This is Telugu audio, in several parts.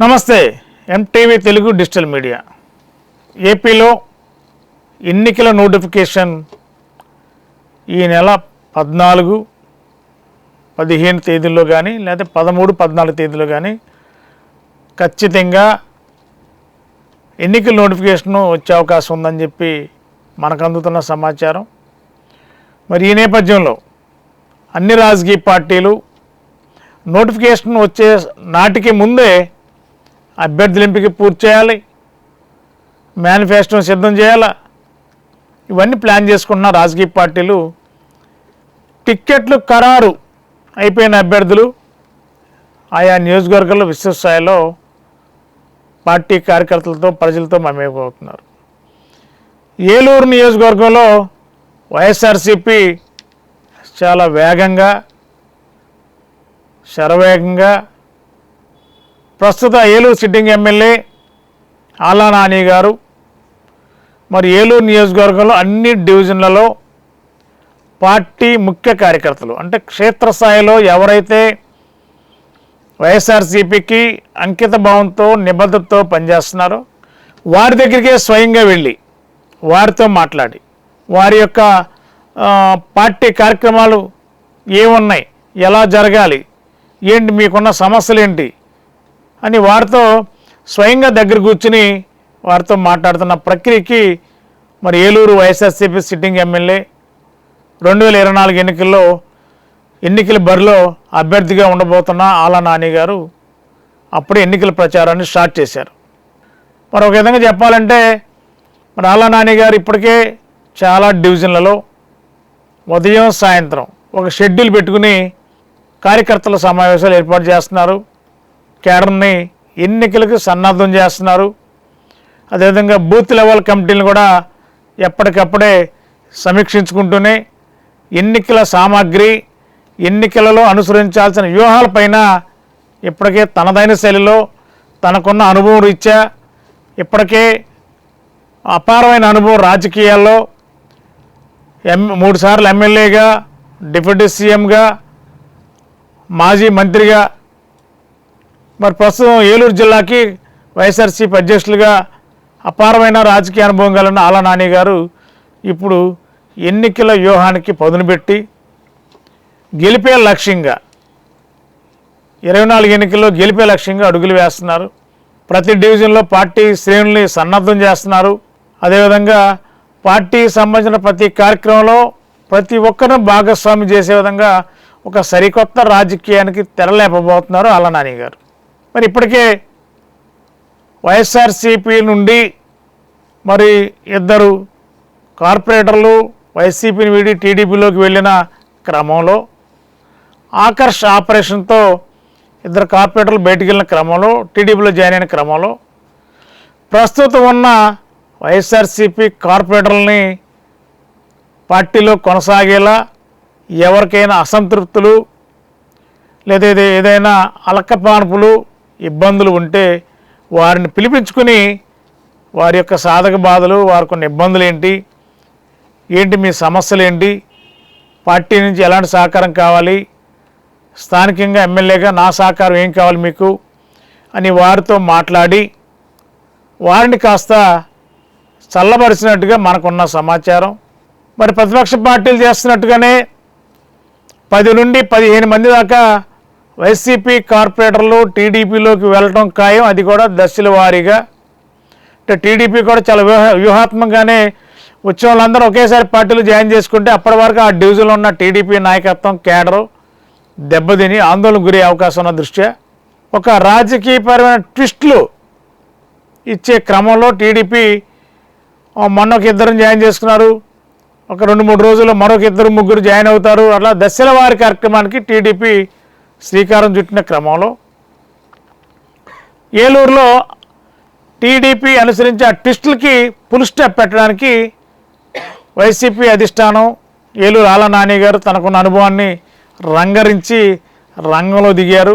నమస్తే ఎంటీవీ తెలుగు డిజిటల్ మీడియా. ఏపీలో ఎన్నికల నోటిఫికేషన్ ఈ నెల పద్నాలుగు పదిహేను తేదీల్లో కానీ లేదా పదమూడు పద్నాలుగు తేదీలో కానీ ఖచ్చితంగా ఎన్నికల నోటిఫికేషన్ వచ్చే అవకాశం ఉందని చెప్పి మనకు అందుతున్న సమాచారం. మరి ఈ నేపథ్యంలో అన్ని రాజకీయ పార్టీలు నోటిఫికేషన్ వచ్చే నాటికి ముందే అభ్యర్థుల ఎంపిక పూర్తి చేయాలి. మేనిఫెస్టో సిద్ధం చేయాలా? ఇవన్నీ ప్లాన్ చేసుకుంటున్న రాజకీయ పార్టీలు. టిక్కెట్లు ఖరారు అయిపోయిన అభ్యర్థులు ఆయా నియోజకవర్గాల్లో విశ్వస్థాయిలో పార్టీ కార్యకర్తలతో ప్రజలతో మమేకమవుతున్నారు. ఏలూరు నియోజకవర్గంలో వైఎస్ఆర్సిపి చాలా వేగంగా శరవేగంగా ప్రస్తుత ఏలూరు సిట్టింగ్ ఎమ్మెల్యే ఆలా నాని గారు మరి ఏలూరు నియోజకవర్గంలో అన్ని డివిజన్లలో పార్టీ ముఖ్య కార్యకర్తలు అంటే క్షేత్రస్థాయిలో ఎవరైతే వైఎస్ఆర్సీపీకి అంకిత భావంతో నిబద్ధతతో పనిచేస్తున్నారో వారి దగ్గరికే స్వయంగా వెళ్ళి వారితో మాట్లాడి వారి యొక్క పార్టీ కార్యక్రమాలు ఏమున్నాయి ఎలా జరగాలి ఏంటి మీకున్న సమస్యలు ఏంటి అని వారితో స్వయంగా దగ్గర కూర్చుని వారితో మాట్లాడుతున్న ప్రక్రియకి మరి ఏలూరు వైఎస్ఆర్సీపీ సిట్టింగ్ ఎమ్మెల్యే రెండు వేల ఇరవై నాలుగు ఎన్నికల్లో ఎన్నికల బరిలో అభ్యర్థిగా ఉండబోతున్న ఆలా నాని గారు అప్పుడే ఎన్నికల ప్రచారాన్ని స్టార్ట్ చేశారు. మరి ఒక విధంగా చెప్పాలంటే మరి ఆలా నాని గారు ఇప్పటికే చాలా డివిజన్లలో ఉదయం సాయంత్రం ఒక షెడ్యూల్ పెట్టుకుని కార్యకర్తల సమావేశాలు ఏర్పాటు చేస్తున్నారు. కేడర్ని ఎన్నికలకు సన్నద్ధం చేస్తున్నారు. అదేవిధంగా బూత్ లెవెల్ కమిటీలను కూడా ఎప్పటికప్పుడే సమీక్షించుకుంటూనే ఎన్నికల సామాగ్రి ఎన్నికలలో అనుసరించాల్సిన వ్యూహాలపైన ఇప్పటికే తనదైన శైలిలో తనకున్న అనుభవం రీత్యా ఇప్పటికే అపారమైన అనుభవం రాజకీయాల్లో ఎం మూడుసార్లు ఎమ్మెల్యేగా డిప్యూటీ సీఎంగా మాజీ మంత్రిగా మరి ప్రస్తుతం ఏలూరు జిల్లాకి వైఎస్ఆర్సీపీ అధ్యక్షులుగా అపారమైన రాజకీయ అనుభవం కలిగిన ఆలా నాని గారు ఇప్పుడు ఎన్నికల వ్యూహానికి పదును పెట్టి గెలిపే లక్ష్యంగా ఇరవై నాలుగు ఎన్నికల్లో గెలిపే లక్ష్యంగా అడుగులు వేస్తున్నారు. ప్రతి డివిజన్లో పార్టీ శ్రేణుల్ని సన్నద్ధం చేస్తున్నారు. అదేవిధంగా పార్టీ సంబంధించిన ప్రతి కార్యక్రమంలో ప్రతి ఒక్కరిని భాగస్వామి చేసే విధంగా ఒక సరికొత్త రాజకీయానికి తెరలేపబోతున్నారు అలా నాని గారు. మరి ఇప్పటికే వైఎస్ఆర్సీపీ నుండి మరి ఇద్దరు కార్పొరేటర్లు వైసీపీని వీడి టీడీపీలోకి వెళ్ళిన క్రమంలో ఆకర్ష్ ఆపరేషన్తో ఇద్దరు కార్పొరేటర్లు బయటికి వెళ్ళిన క్రమంలో టీడీపీలో జాయిన్ అయిన క్రమంలో ప్రస్తుతం ఉన్న వైఎస్ఆర్సీపీ కార్పొరేటర్లని పార్టీలో కొనసాగేలా ఎవరికైనా అసంతృప్తులు లేదా ఏదైనా అలకపాన్పులు ఇబ్బందులు ఉంటే వారిని పిలిపించుకుని వారి యొక్క సాధక బాధలు వారికి ఉన్న ఇబ్బందులు ఏంటి ఏంటి మీ సమస్యలు ఏంటి పార్టీ నుంచి ఎలాంటి సహకారం కావాలి స్థానికంగా ఎమ్మెల్యేగా నా సహకారం ఏం కావాలి మీకు అని వారితో మాట్లాడి వారిని కాస్త చల్లబరిచినట్టుగా మనకున్న సమాచారం. మరి ప్రతిపక్ష పార్టీలు చేస్తున్నట్టుగానే పది నుండి పదిహేను మంది దాకా వైసీపీ కార్పొరేటర్లు టీడీపీలోకి వెళ్ళటం ఖాయం. అది కూడా దశల వారీగా. అంటే టీడీపీ కూడా చాలా వ్యూహ వ్యూహాత్మకంగానే వచ్చిన వాళ్ళందరూ ఒకేసారి పార్టీలు జాయిన్ చేసుకుంటే అప్పటి వరకు ఆ డివిజన్లో ఉన్న టీడీపీ నాయకత్వం కేడరు దెబ్బతిని ఆందోళన గురి అవకాశం ఉన్న దృష్ట్యా ఒక రాజకీయపరమైన ట్విస్ట్లు ఇచ్చే క్రమంలో టీడీపీ మొన్న ఒక ఇద్దరు జాయిన్ చేసుకున్నారు. ఒక రెండు మూడు రోజుల్లో మరొక ఇద్దరు ముగ్గురు జాయిన్ అవుతారు. అట్లా దశల వారి కార్యక్రమానికి టీడీపీ శ్రీకారం చుట్టిన క్రమంలో ఏలూరులో టీడీపీ అనుసరించే ఆ ట్విస్టులకి పుల్ స్టెప్ పెట్టడానికి వైసీపీ అధిష్టానం ఏలూరు ఆల నాని గారు తనకున్న అనుభవాన్ని రంగరించి రంగంలో దిగారు.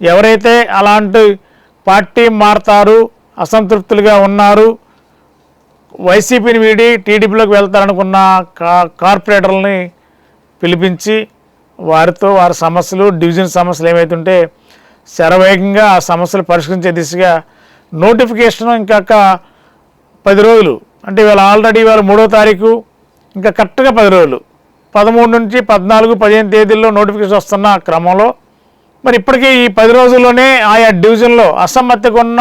ఎవరైతే అలాంటి పార్టీ మారతారు అసంతృప్తులుగా ఉన్నారు వైసీపీని వీడి టీడీపీలోకి వెళ్తారనుకున్న కా కార్పొరేటర్లని పిలిపించి వారితో వారి సమస్యలు డివిజన్ సమస్యలు ఏమైతుంటే శరవేగంగా ఆ సమస్యలు పరిష్కరించే దిశగా నోటిఫికేషన్ ఇంకాక పది రోజులు. అంటే ఇవాళ ఆల్రెడీ ఇవాళ మూడో తారీఖు ఇంకా కరెక్ట్గా పది రోజులు. పదమూడు నుంచి పద్నాలుగు పదిహేను తేదీల్లో నోటిఫికేషన్ వస్తున్న క్రమంలో మరి ఇప్పటికీ ఈ పది రోజుల్లోనే ఆయా డివిజన్లో అసమ్మతిగా ఉన్న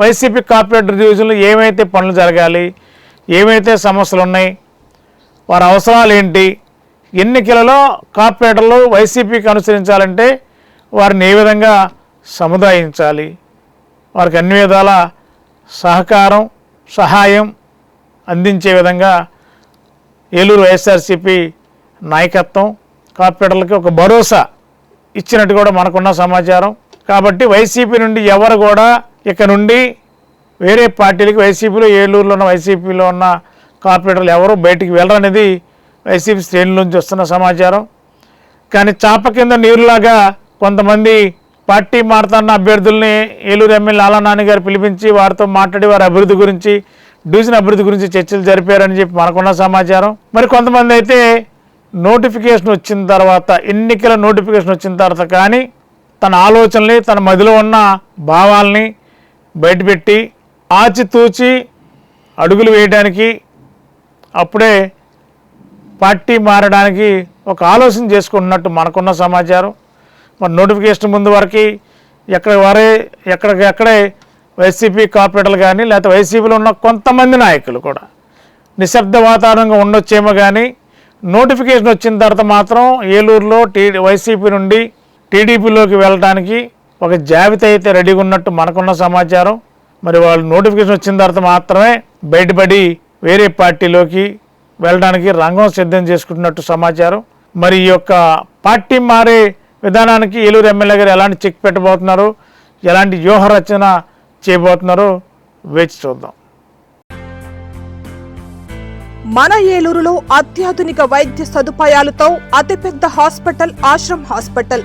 వైసీపీ కార్పొరేటర్ డివిజన్లో ఏమైతే పనులు జరగాలి ఏమైతే సమస్యలు ఉన్నాయి వారి అవసరాలు ఏంటి ఎన్నికలలో కార్పొరేటర్లు వైసీపీకి అనుసరించాలంటే వారిని ఏ విధంగా సముదాయించాలి? వారికి అన్ని విధాల సహకారం సహాయం అందించే విధంగా ఏలూరు వైఎస్ఆర్సీపీ నాయకత్వం కార్పొరేటర్లకి ఒక భరోసా ఇచ్చినట్టు కూడా మనకున్న సమాచారం. కాబట్టి వైసీపీ నుండి ఎవరు కూడా ఇక నుండి వేరే పార్టీలకి వైసీపీలో ఏలూరులో ఉన్న వైసీపీలో ఉన్న కార్పొరేటర్లు ఎవరు బయటికి వెళ్ళరనేది వైసీపీ శ్రేణుల నుంచి వస్తున్న సమాచారం. కానీ చాప కింద నీరులాగా కొంతమంది పార్టీ మారుతున్న అభ్యర్థుల్ని ఏలూరు ఎమ్మెల్యే ఆలా నాని గారు పిలిపించి వారితో మాట్లాడి వారి అభివృద్ధి గురించి డివిజన్ అభివృద్ధి గురించి చర్చలు జరిపారని చెప్పి మనకున్న సమాచారం. మరి కొంతమంది అయితే నోటిఫికేషన్ వచ్చిన తర్వాత ఎన్నికల నోటిఫికేషన్ వచ్చిన తర్వాత కానీ తన ఆలోచనని తన మదిలో ఉన్న భావాల్ని బయటపెట్టి ఆచితూచి అడుగులు వేయడానికి అప్పుడే పార్టీ మారడానికి ఒక ఆలోచన చేసుకుంటున్నట్టు మనకున్న సమాచారం. మరి నోటిఫికేషన్ ముందు వరకు ఎక్కడ వారే ఎక్కడికి ఎక్కడే వైసీపీ కార్పొరేటర్లు కానీ లేకపోతే వైసీపీలో ఉన్న కొంతమంది నాయకులు కూడా నిశ్శబ్ద వాతావరణంగా ఉండొచ్చేమో కానీ నోటిఫికేషన్ వచ్చిన తర్వాత మాత్రం ఏలూరులో టీ వైసీపీ నుండి టీడీపీలోకి వెళ్ళడానికి ఒక జాబితా అయితే రెడీగా ఉన్నట్టు మనకున్న సమాచారం. మరి వాళ్ళు నోటిఫికేషన్ వచ్చిన తర్వాత మాత్రమే బయటపడి వేరే పార్టీలోకి వెళ్ళడానికి రంగం సిద్ధం చేసుకుంటున్నట్టు సమాచారం. మరి ఈ యొక్క పార్టీ మారే విధానానికి ఏలూరు ఎమ్మెల్యే గారు ఎలాంటి చెక్ పెట్టబోతున్నారు? ఎలాంటి వ్యూహ రచన చేయబోతున్నారో? వేచి చూద్దాం. మన ఏలూరులో అత్యాధునిక వైద్య సదుపాయాలతో అతిపెద్ద హాస్పిటల్ ఆశ్రమ్ హాస్పిటల్.